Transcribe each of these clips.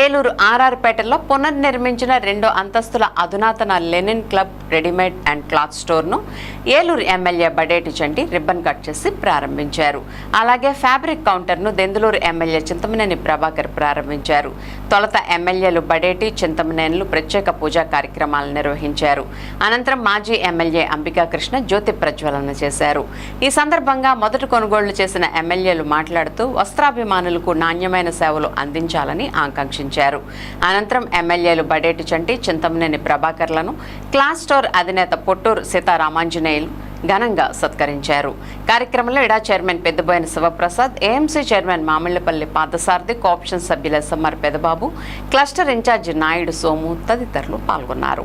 ఏలూరు ఆర్ఆర్పేటలో పునర్నిర్మించిన రెండో అంతస్తుల అధునాతన Linen Club readymade and cloth స్టోర్ను Eluru MLA Badeti Chanti ribbon cut చేసి ప్రారంభించారు. అలాగే ఫ్యాబ్రిక్ కౌంటర్ను దెందులూరు ఎమ్మెల్యే చింతమనేని ప్రభాకర్ ప్రారంభించారు. తొలత ఎమ్మెల్యేలు బడేటి చింతమనేనులు ప్రత్యేక పూజా కార్యక్రమాలు నిర్వహించారు. అనంతరం మాజీ ఎమ్మెల్యే అంబికా కృష్ణ జ్యోతి ప్రజ్వలన చేశారు. ఈ సందర్భంగా మొదటి కొనుగోళ్ళు చేసిన ఎమ్మెల్యేలు మాట్లాడుతూ వస్త్రాభిమానులకు నాణ్యమైన సేవలు అందించాలని ఆకాంక్షించారు. అనంతరం ఎమ్మెల్యేలు బడేటి చంటి చింతమనేని ప్రభాకర్లను క్లాస్ స్టోర్ అధినేత పొట్టూరు సీతారామాంజనేయులు ఘనంగా సత్కరించారు. కార్యక్రమంలో ఇడా chairman Peddaboina Sivaprasad AMC chairman Mamillapalli Padasarathi cooption సభ్యుల SMR Pedababu cluster in charge Naidu Somu తదితరులు పాల్గొన్నారు.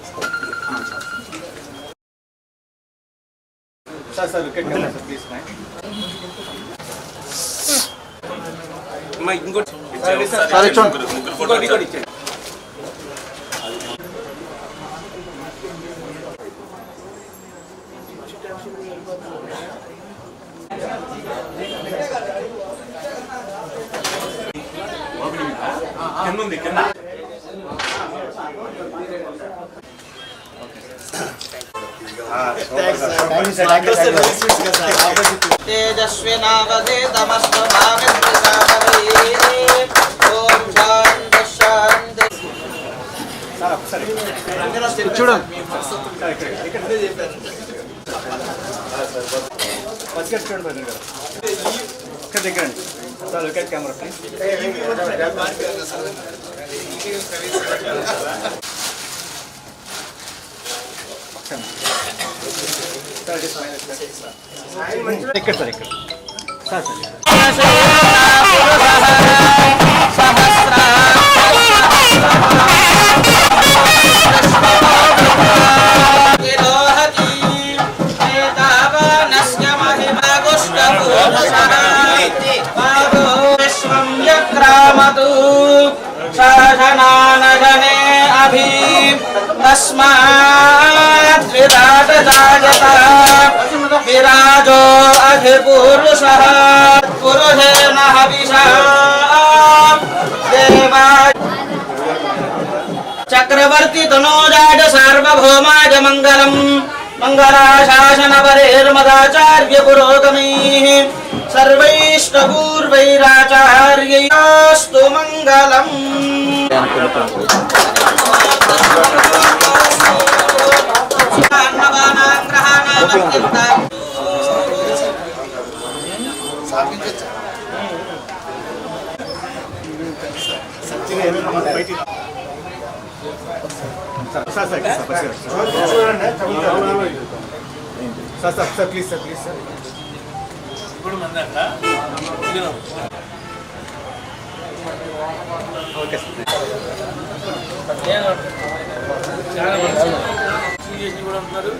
అయ్యేటట్టు కానీ యాక్చువల్లీ లైట్ ఒక వన్ ఇంకోటి. ఉంది కింద. తేజస్వినావధేతమస్తమామిత్రికామరే ఓం శాంతి శాంతి ఇక్కడ దగ్గర sir look at camera please ఇక్కడ సార్ ఇక్కడ సార్ సార్ శాసనానగనే అభి विराजो अभिपुरुषः। पुरुषेण हविषा चक्रवर्ती तनोजाज सार्वभौमाज मंगलम। मंगला मङ्गलम् मङ्गलाशासनपरेर्मदाचार्य पुरोगमैः सर्वैष्टपूर्वैराचार्यैस्तु मंगलम। Sir sir sir sir sir sir please sir okay sir కూడా ఉంటున్నారు